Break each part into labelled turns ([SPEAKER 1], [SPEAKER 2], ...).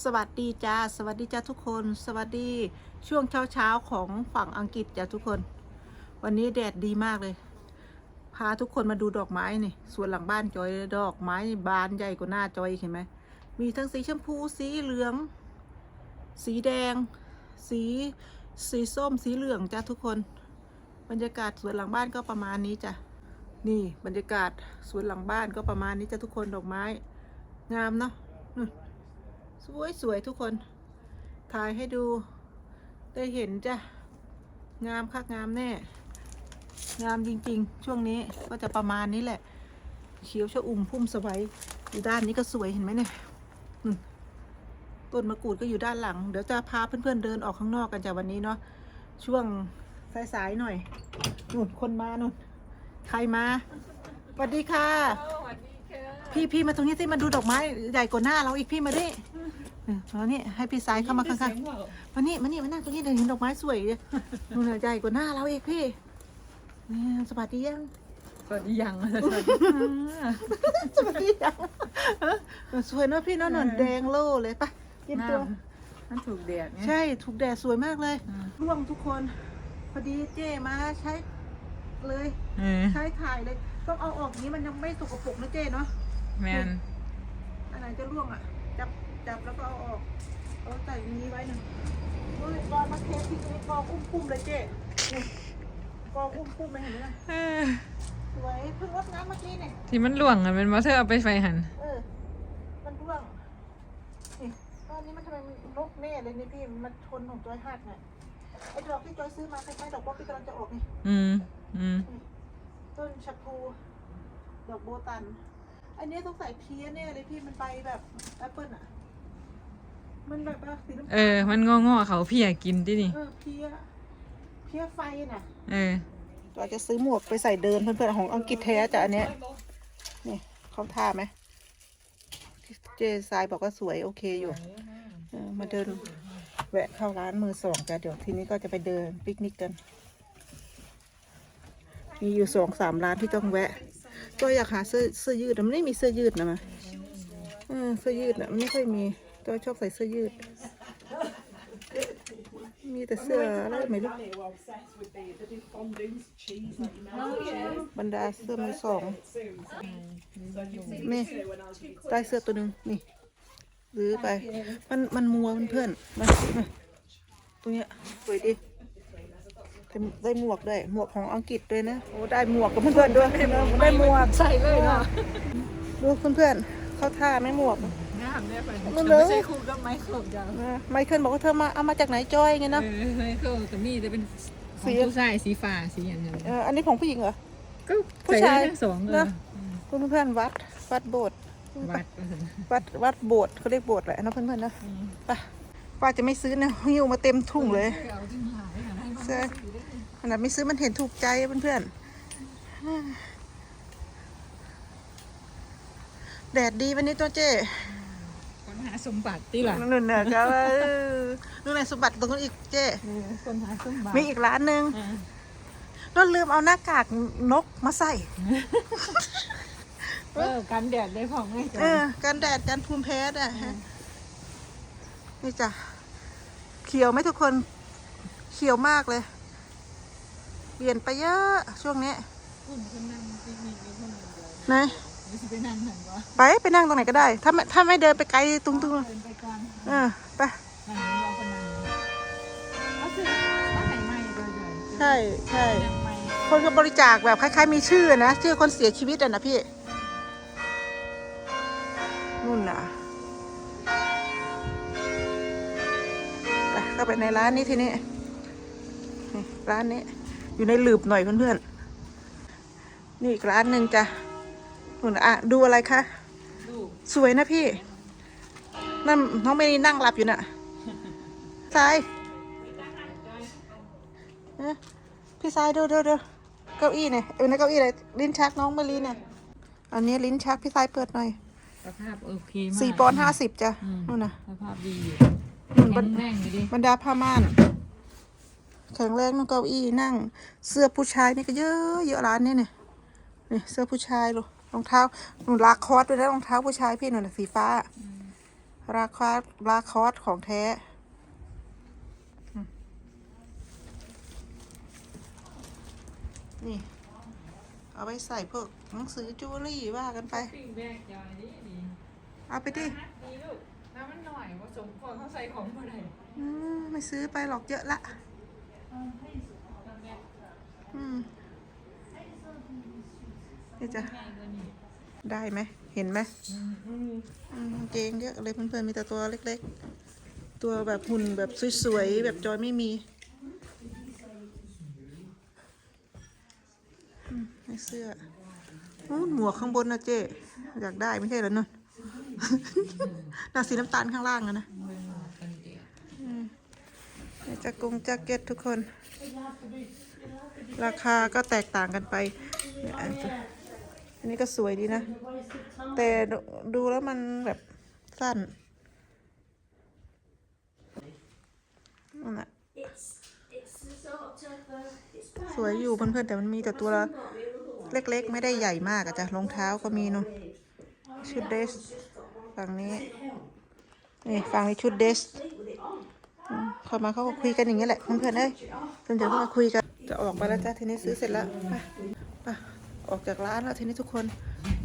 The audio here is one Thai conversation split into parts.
[SPEAKER 1] สวัสดีจ้าสวัสดีจ้าทุกคน สวัสดีช่วงเช้าเช้าๆของฝั่งอังกฤษจ้าทุกคน วันนี้แดดดีมากเลย พาทุกคนมาดูดอกไม้นี่สวนหลังบ้านจอยดอกไม้บานใหญ่กว่าหน้าจอยเห็นไหมมีทั้งสีชมพูสีเหลือง สีแดง สีสีส้มสีเหลืองจ้าทุกคน บรรยากาศสวนหลังบ้านก็ประมาณนี้จ้ะนี่บรรยากาศสวนหลังบ้านก็ประมาณนี้จ้ะทุกคนดอกไม้ งามเนาะ สวยสวยทุกคน ถ่ายให้ดู ได้เห็นจ้ะ งามคักงามแน่ งามจริงๆ ช่วงนี้ก็จะประมาณนี้แหละ เขียวชะอุ่มพุ่มสวัยอยู่ด้านนี้ก็สวยเห็นไหมเนี่ยต้นมะกรูดก็อยู่ด้านหลัง เดี๋ยวจะพาเพื่อนๆเดินออกข้างนอกกันจ้ะวันนี้เนาะ ช่วงสายๆหน่อย นู่นคนมานู่น ใครมาสวัสดีค่ะ พี่พี่มาตรงนี้สิมาดูดอกไม้ใหญ่กว่าหน้าเราอีกพี่มาดิเออมานี่ให้พี่สายเข้ามาข้างๆมานี่มานี่มานั่งตรงนี้เดี๋ยวเห็นดอกไม้สวยเลยนู่นน่ะใหญ่กว่าหน้าเราอีกพี่เนี่ยสวัสดียัง
[SPEAKER 2] สวัสดียังสวัสดีค่ะ
[SPEAKER 1] สวัสดียังเออสวยเนอะพี่เนอะนนแดงโล่เลยไปเตรียมตัว
[SPEAKER 2] มันถูกแดดเนี่ย
[SPEAKER 1] ใช่ถูกแดดสวยมากเลย
[SPEAKER 2] อืม
[SPEAKER 1] ร่วงทุกคน พอดีเจมาใช้เลย
[SPEAKER 2] เออ
[SPEAKER 1] ใช้ถ่ายเลยต้องเอาออกอย่างนี้มันยังไม่สกปรกนะเจเนาะ
[SPEAKER 2] แมน
[SPEAKER 1] อันไหนจะร่วงอะ จับจับแล้วก็เอาออกเอาใส่อย่างนี้ไว้หนึ่งโอ้ยกองมาเททิ้งไว้กองอุ้มปุ้มเลยเจ๊นี่กองอุ้มปุ้มเลยเห็นไหมล่ะ
[SPEAKER 2] เออ
[SPEAKER 1] สวยเพิ่งรดน้ำเมื่อกี้เนี่ย
[SPEAKER 2] ที่มันหลวงอะเป็นมอเตอร์เอาไปไฟหัน
[SPEAKER 1] เออ มันร่วงนี่ตอนนี้มันทำไมมันรกแน่เลยนี่พี่มันชนของจอยหักเนี่ยไอ้ดอกที่จอยซื้อมาคล้ายๆดอกบ๊อบที่กำลังจะออกนี่
[SPEAKER 2] อืมอืม
[SPEAKER 1] ต้นชะพูดอกโบตัน อันนี้ต้องใส่เพี้ยแน่เลยพี่มันไปแบบแอปเปิลอะมันแบบว่าสีน้ำ
[SPEAKER 2] เออ มันงองอๆเขาพี่อยากกินที่นี่
[SPEAKER 1] เออเพี้ยเพี้ยไฟน่ะ
[SPEAKER 2] เออ
[SPEAKER 1] เราจะซื้อหมวกไปใส่เดินเพื่อนๆของอังกฤษแท้จ้ะอันเนี้ยนี่เขาท่าไหมเจทรายบอกว่าสวยโอเคอยู่เออมาเดินแวะเข้าร้านมือสองจ้ะเดี๋ยวทีนี้ก็จะไปเดินปิกนิกกัน มีอยู่สองสามร้านที่ต้องแวะ ก็อยากหาเสื้อเสื้อยืดแต่มันไม่มีเสื้อยืดนะมาเออเสื้อยืดนะมันไม่ค่อยมีก็ชอบใส่เสื้อยืด มีแต่เสื้ออะไรไม่รู้บรรดาเสื้อมือสองนี่ได้เสื้อตัวหนึ่งนี่ซื้อไป มันมันมัวเพื่อนๆมันมาตรงเนี้ยสวยดี ได้ได้หมวกด้วยหมวกของอังกฤษด้วยนะโอ้ได้หมวกกับเพื่อนๆด้วยได้หมวก
[SPEAKER 2] ใส่เลยเนาะ
[SPEAKER 1] ดูเพื่อนๆเข้าท่าไหม่หมวก
[SPEAKER 2] งามเนี่ยไป
[SPEAKER 1] มันเลย
[SPEAKER 2] ไม่ใช่คู่กับไมเคิลจ้ะ
[SPEAKER 1] นะไมเคิลบอกว่าเธอมาเอามาจากไหนจอยไง
[SPEAKER 2] เอ
[SPEAKER 1] เนาะ
[SPEAKER 2] อไมเคิลแต่มีแต่เป็นข
[SPEAKER 1] สี
[SPEAKER 2] องผู้ชายสีฟ้าสีอย่างเงี้ย
[SPEAKER 1] เอออันนี้ของผู้หญิงเหรอ
[SPEAKER 2] ก็
[SPEAKER 1] ผู้
[SPEAKER 2] ใส่
[SPEAKER 1] ชาย
[SPEAKER 2] ได้ทั้งสองเลย
[SPEAKER 1] นะเพื่อนๆวัดวัดโบสถ์
[SPEAKER 2] วัด
[SPEAKER 1] วัดวัดโบสถ์เขาเรียกโบสถ์แหละนะเพื่อนๆนะไปป้าจะไม่ซื้อนะหิ้วมาเต็มทุ่งเลย
[SPEAKER 2] เอาที่หายหันให้
[SPEAKER 1] ใช่ ขนาดไม่ซื้อมันเห็นถูกใจเพื่อนๆ แดดดีวันนี้ตัวเจ้
[SPEAKER 2] คนหาสมบัติที่หลัง
[SPEAKER 1] นู่นน่ะครับเออนู่นน่ะสมบัติตรงนู้นอีกเจ้
[SPEAKER 2] คนหาสมบัติ
[SPEAKER 1] มีอีกร้านหนึ่ง
[SPEAKER 2] อ่า
[SPEAKER 1] เราลืมเอาหน้ากากนกมาใส่
[SPEAKER 2] เออกันแดดได้พอไหม
[SPEAKER 1] เออกันแดดกันภูมิแพ้ได้ฮะนี่จ้ะเขียวไหมทุกคน เขียวมากเลยเป ลี่ยนไปเยอะช่วงนี้
[SPEAKER 2] คุณคนนั่งปิกนิกอยู่คนเดียว
[SPEAKER 1] ไหน
[SPEAKER 2] ไม่ใช่ไปนั่งหันวะ
[SPEAKER 1] ไปไปนั่งตรงไหนก็ได้ ถ้าไม่ถ้าไม่เดินไปไกลตุ้งตุ้ง
[SPEAKER 2] เดินไปก่อน
[SPEAKER 1] เออไป
[SPEAKER 2] นั่งรอคนนั่งเอาสิเอาไหนไม่เลยเลย
[SPEAKER 1] ใช่ใช่
[SPEAKER 2] ยังไม่
[SPEAKER 1] คนก็บริจาคแบบคล้ายๆมีชื่อนะชื่อคนเสียชีวิตอะนะพี่นู่นน่ะไปเข้าไปในร้านนี้ทีนี้นี่ร้านนี้ อยู่ในหลืบหน่อยเพื่อนๆ นี่อีกร้านหนึ่งจ้ะนู่นน่ะอะดูอะไรคะ
[SPEAKER 2] ดู
[SPEAKER 1] สวยนะพี่ นั่นน้องเมนี่นั่งหลับอยู่น่ะทรายเอ๊ะพี่ทรายดูดูดูเก้าอี้เนี่ยเออในเก้าอี้เลยลิ้นชักน้องเมลีเนี่ย อันนี้ลิ้นชักพี่ทรายเปิดหน่อย
[SPEAKER 2] สภาพโอเคมาก
[SPEAKER 1] สี่ปอนด์ห้าสิบจ้ะ
[SPEAKER 2] อืม
[SPEAKER 1] นู่นน่ะ
[SPEAKER 2] สภาพดีอยู่
[SPEAKER 1] นู่นบ
[SPEAKER 2] แข็
[SPEAKER 1] น
[SPEAKER 2] งแรงอยู่ดิ
[SPEAKER 1] บรรดาผ้าม่าน แข็งแรงน้องเก้าอี้นั่ง เสื้อผู้ชายนี่ก็เยอะเยอะร้านนี้เนี่ยนี่เสื้อผู้ชายลูกรองเท้าหนูลากคอร์สด้วยนะรองเท้าผู้ชายพี่หนูนะสีฟ้าราคาราคอสของแท้อืมนี่ เอาไปใส่พวกหนังสือจูเวลรี่ว่ากันไป
[SPEAKER 2] ปิ้งแบกยายดีดี
[SPEAKER 1] เอาไปดิ
[SPEAKER 2] ดีลูกน้ำมันหน่อยผสมก่อนเขาใส่ของมาไหน
[SPEAKER 1] อืมไม่ซื้อไปหรอกเยอะละ อืม นี่จะ
[SPEAKER 2] ง่ายกว่านี้
[SPEAKER 1] ได้ไหมเห็นไหม
[SPEAKER 2] อืมอืม
[SPEAKER 1] อืมเกงเยอะเลยเพื่อนๆมีแต่ตัวเล็กๆ ตัวแบบหุ่นแบบสวยๆ แบบจอยไม่มีอืมไม่เสื้ออู้หมวกข้างบนนะเจ๊อยากได้ไม่ใช่เหรอนุ่นน่าสีน้ำตาลข้างล่างอะนะอืมนี่จะกงแจ็คเก็ตทุกคน ราคาก็แตกต่างกันไปเนี่ยอันนี้ อันนี้ก็สวยดีนะ แต่ดูดูแล้วมันแบบสั้นนั่นแหละ
[SPEAKER 3] It's it's the sort of uh, it's
[SPEAKER 1] สวยอยู่เพื่อนๆแต่มันมีแต่ตัวละเล็กๆ ไม่ได้ใหญ่มากอะจ้ะรองเท้าก็มีนู่นชุดเดรสฝั่งนี้นี่ฝั่งนี้ชุดเดรสอืมเข้ามาเขาก็คุยกันอย่างนี้แหละเพื่อนๆเอ้ยจนเดี๋ยวเขามาคุยกันจะออกไปแล้วจ้ะทีนี้ซื้อเสร็จแล้วไปไป ออกจากร้านแล้วทีนี้ทุกคน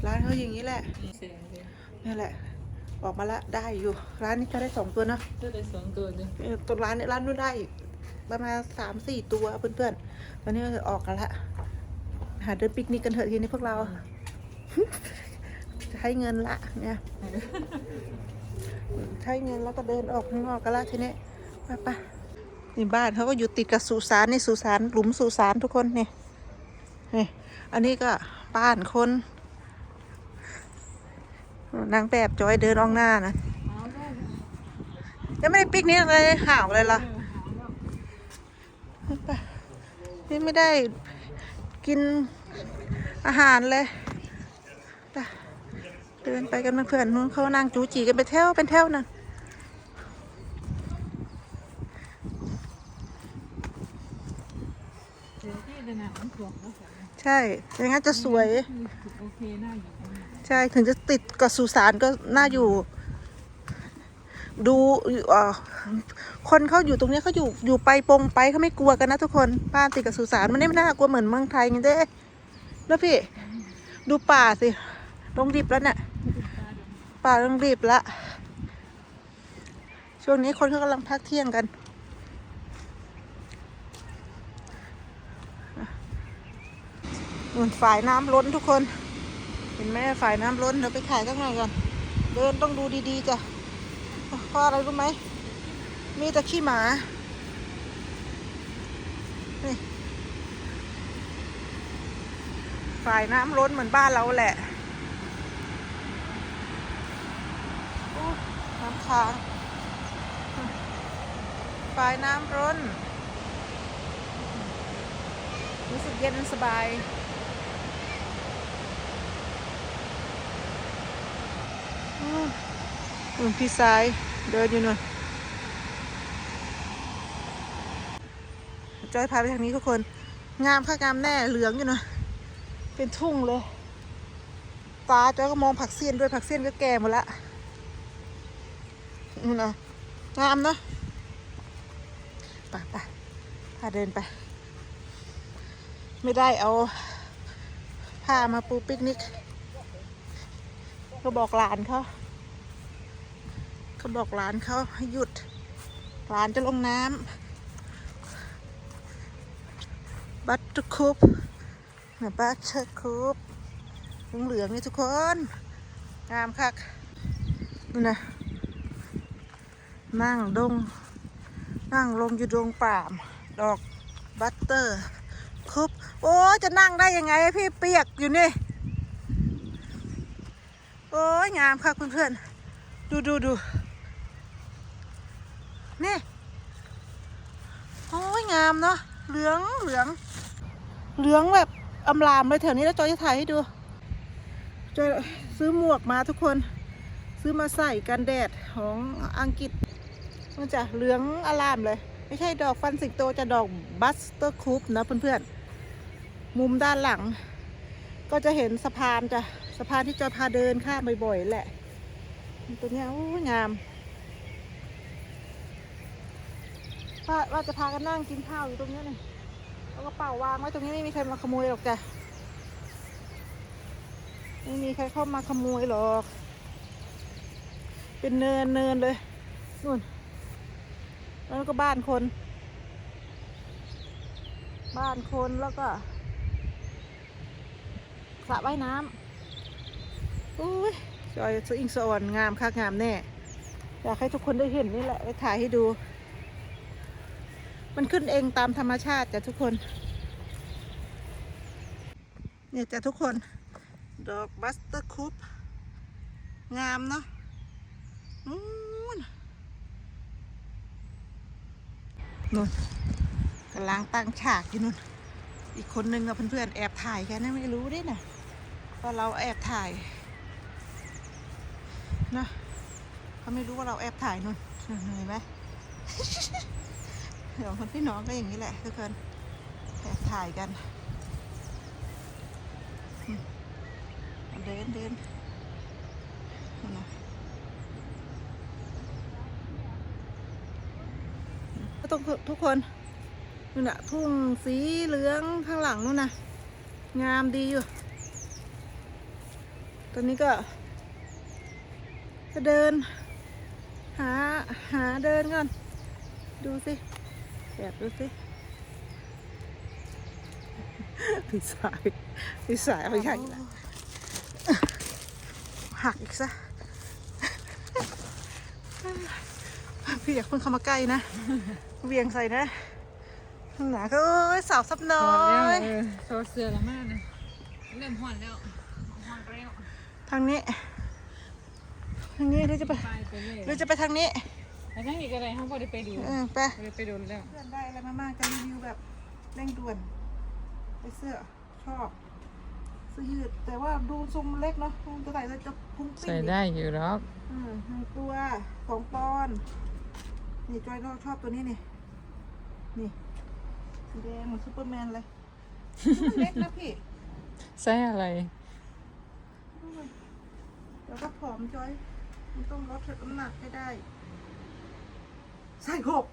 [SPEAKER 1] ร้านเขาอย่างนี้แหละ
[SPEAKER 2] มีแสงเลย
[SPEAKER 1] นี่แหละ ออกมาละได้อยู่ ร้านนี้ก็ได้สองตัวเนอะ
[SPEAKER 2] ถ้าได้สองตัวเนี่ย
[SPEAKER 1] เออตัวร้านเนี่ยร้านนู้นได้อีกประมาณสามสี่ตัวเพื่อนๆตอนนี้ก็ออกกันละหาเดินปิกนิกกันเถอะทีนี้พวกเรา จะให้เงินละเนี่ยใช้เงินแล้วก็เดินออกข้างนอกกันละทีนี้ไปไปนี่บ้านเขาก็อยู่ติดกับสุสานนี่สุสานหลุมสุสานทุกคนนี่นี่ อันนี้ก็บ้านคน นางแบบจอยเดินออกหน้านะ
[SPEAKER 2] เอาได้
[SPEAKER 1] ยังไม่ได้ปิกนิกเลยห่าวเลยล่ะไปนี่ไม่ได้กินอาหารเลยเดินไปกันเพื่อนๆนู้นเขานั่งจูจีกันไปเที่ยวเป็นเที่ยวนะ
[SPEAKER 2] เดี๋ยวที่เดินหนังมันถ่วงแล้วค่ะ
[SPEAKER 1] ใช่อย่างงั้นจะสวย
[SPEAKER 2] โอเคน่าอยู่ตรงนี้
[SPEAKER 1] ใช่ ถึงจะติดกับสุสานก็น่าอยู่ ดูเอ่อคนเขาอยู่ตรงเนี้ยเขาอยู่อยู่ไปปงไปเขาไม่กลัวกันนะทุกคนบ้านติดกับสุสานมันไม่น่ากลัวเหมือนเมืองไทยไงเด้แล้วพี่ ดูป่าสิลงดิบแล้วเนี่ยป่าลงดิบละช่วงนี้คนเขากำลังพักเที่ยงกัน นู่นฝ่ายน้ำล้นทุกคน เห็นไหมฝ่ายน้ำล้นเดี๋ยวไปถ่ายข้างในก่อนเดินต้องดูดีๆจ้ะเพราะอะไรรู้ไหมมีแต่ขี้หมานี่ฝ่ายน้ำล้นเหมือนบ้านเราแหละน้ำค้างฝ่ายน้ำล้นรู้สึกเย็นสบาย อืม นู่นพี่สายเดินอยู่นู่นจอยพาไปทางนี้ทุกคน งามค่ะงามแน่เหลืองอยู่นะเป็นทุ่งเลยตาจอยก็มองผักเสี้ยนด้วยผักเสี้ยนก็แก่หมดละนู่นนะงามเนอะไปไปพาเดินไป ไม่ได้เอาผ้ามาปูปิกนิก ก็บอกหลานเขาเขาบอกหลานเขาให้หยุดหลานจะลงน้ำบัตเตอร์คุปบัตเตอร์คุปเหลืองๆนี่ทุกคน งามคักนี่นะนั่งดง นั่งลงอยู่ดงป่าม ดอกบัตเตอร์คุปโอ้ จะนั่งได้ยังไงพี่เปียกอยู่นี่ โอ้ยงามค่ะเพื่อนๆดูดูดูนี่ โอ้ยงามเนาะเหลืองเหลือง เหลืองแบบอำลามเลยแถวนี้แล้วจอยจะถ่ายให้ดูจอยซื้อหมวกมาทุกคน ซื้อมาใส่กันแดดของอังกฤษมันจะเหลืองอลามเลย ไม่ใช่ดอกฟันสิงโตจะดอกบัสเตอร์คูปนะเพื่อนๆ มุมด้านหลัง ก็จะเห็นสะพานจ้ะสะพานที่จะพาเดินข้ามบ่อยๆแหละ ตัวนี้โอ้งามว่าว่าจะพากันนั่งกินข้าวอยู่ตรงนี้เลยเอากระเป๋าวางไว้ตรงนี้ไม่มีใครมาขโมยหรอกจ้ะไม่มีใครเข้ามาขโมยหรอก เป็นเนินเนินเลยนู่นแล้วก็บ้านคน บ้านคนแล้วก็ สระว่ายน้ำอุ้ยจอยสอิงสะอ่อนงามคักงามแน่อยากให้ทุกคนได้เห็นนี่แหละไปถ่ายให้ดู มันขึ้นเองตามธรรมชาติจ้ะทุกคน เนี่ยจ้ะทุกคน ดอกบัสเตอร์คุปงามเนาะนู่นนู่นกำลังตั้งฉากอยู่นู่น อีกคนนึงกับเพื่อนๆแอบถ่ายกันนไม่รู้ด้วยนะ ว่าเราแอบถ่ายนะเขาไม่รู้ว่าเราแอบถ่ายนู่นเห็นไหมเดี๋ยวคนพี่น้องก็อย่างนี้แหละทุกคนแอบถ่ายกันเดินเดินต้องทุกคนนู่นน่ะทุ่งสีเหลืองข้างหลังนู่นน่ะ งามดีอยู่ อนนี้ก็จะเดิน หาหาเดินก่อน ดูสิแอบดูสิพี่สายพี่สายเอาใหญ่ละหักอีกซะพี่อยากเพิ่งเข้ามาใกล้นะเวียงใส่นะข้างหนาก็เอ้ยสาวซับน้อย
[SPEAKER 2] โซเสือละมากนะเริ่มห่อนแล้วห่อนแล้ว
[SPEAKER 1] ทางนี้ ทางนี้หรือจะไป
[SPEAKER 2] ไปไปเลย
[SPEAKER 1] หรือจะไปทางนี้
[SPEAKER 2] แล้วทั้งนี้ก็ได้ห้องพอได้ไปดู
[SPEAKER 1] เออไป
[SPEAKER 2] พอได้ไปดูแล้ว
[SPEAKER 1] เพื่อนได้อะไรมามากจะรีวิวแบบเร่งด่วนไอเสื้อชอบเสื้อยืดแต่ว่าดูทรงมันเล็กเนาะมันจะใส่แล้วจะพุ่งปิ้ง
[SPEAKER 2] ใส่ได้อยู่หรอก
[SPEAKER 1] เออหนึ่งตัวสองปอนด์นี่จอยเราชอบตัวนี้นี่นี่สีแดงเหมือนซูเปอร์แมนเลยมันเล็กนะพี่
[SPEAKER 2] ใส่อะไร
[SPEAKER 1] แล้วก็ผอมจอย มันต้องลดน้ำหนักให้ได้ ใส่หก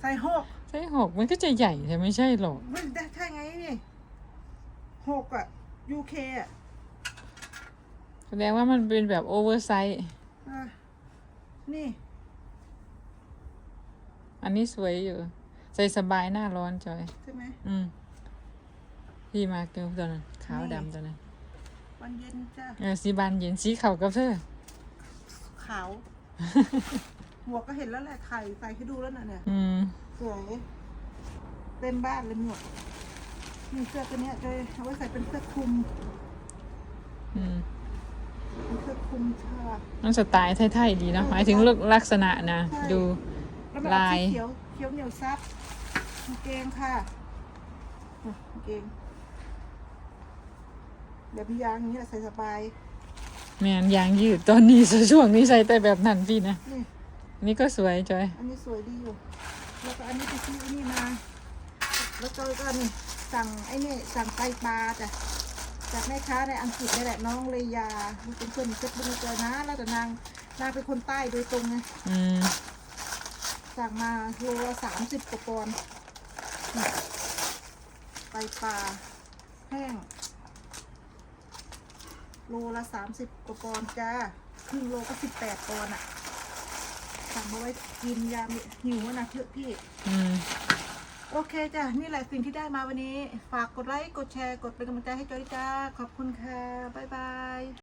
[SPEAKER 1] ใส่หก
[SPEAKER 2] ใส่หกมันก็จะใหญ่แต่ไม่ใช่หรอก
[SPEAKER 1] มันได้ใช่ไงนี่หกอะ UK อะ
[SPEAKER 2] แสดงว่ามันเป็นแบบโอเวอร์ไซส์
[SPEAKER 1] อะนี่
[SPEAKER 2] อันนี้สวยอยู่ ใส่สบายหน้าร้อนจอย
[SPEAKER 1] ใช่ไหม
[SPEAKER 2] อืมพี่มาเกิลตัวนั้นขาวดำตัวนั้น
[SPEAKER 1] วันเย็นจ้ะ
[SPEAKER 2] เออสีบานเย็นสีขาวกับเธอ
[SPEAKER 1] ขาว หมวกก็เห็นแล้วแหละไข่ใส่ให้ดูแล้วน่ะเนี่ย
[SPEAKER 2] อืม
[SPEAKER 1] สวยเต็มบ้านเลยหมวกนี่เสื้อตัวเนี้ยจะเอาไว้ใส่เป็นเสื้อคลุม
[SPEAKER 2] อืม
[SPEAKER 1] เป็นเสื้อคลุมชา
[SPEAKER 2] มันสไตล์ไทยๆดีเนาะหมายถึงลักษณะนะ
[SPEAKER 1] ใช่
[SPEAKER 2] ดู
[SPEAKER 1] แล้วมันเอา
[SPEAKER 2] ลาย
[SPEAKER 1] สีเขียวเขียวเหนียวซับกางเกงค่ะอะกางเกง แบบยางอย่างนี้แหละใส่สบาย
[SPEAKER 2] แมนยางยืดตอนนี้ช่วงนี้ใส่แต่แบบนั้นพี่นะ
[SPEAKER 1] นี่
[SPEAKER 2] อันนี่ก็สวยจอย
[SPEAKER 1] อันนี้สวยดีอยู่ แล้วก็อันนี้ไปซื้อไอ้นี่มา แล้วก็ก็นี่สั่งไอ้นี่สั่งไตปลาจ้ะจากแม่ค้าในอังกฤษนี่แหละน้องเลยาเป็นคนเฟซบุ๊กเจอนะ แล้วแต่นางนางเป็นคนใต้โดยตรงไง
[SPEAKER 2] อืม
[SPEAKER 1] สั่งมาโลละสามสิบกว่าปอนด์นี่ไตปลาแห้ง โลละสามสิบกว่าปอนด์จ้าครึ่งโลก็สิบแปดปอนด์อะสั่งมาไว้กินยามหิวอะนะเพื่อพี่
[SPEAKER 2] อืม
[SPEAKER 1] โอเคจ้ะ นี่แหละสิ่งที่ได้มาวันนี้ ฝากกดไลค์ กดแชร์ กดเป็นกำลังใจให้จอยด้วยจ้า ขอบคุณค่ะ บ๊ายบาย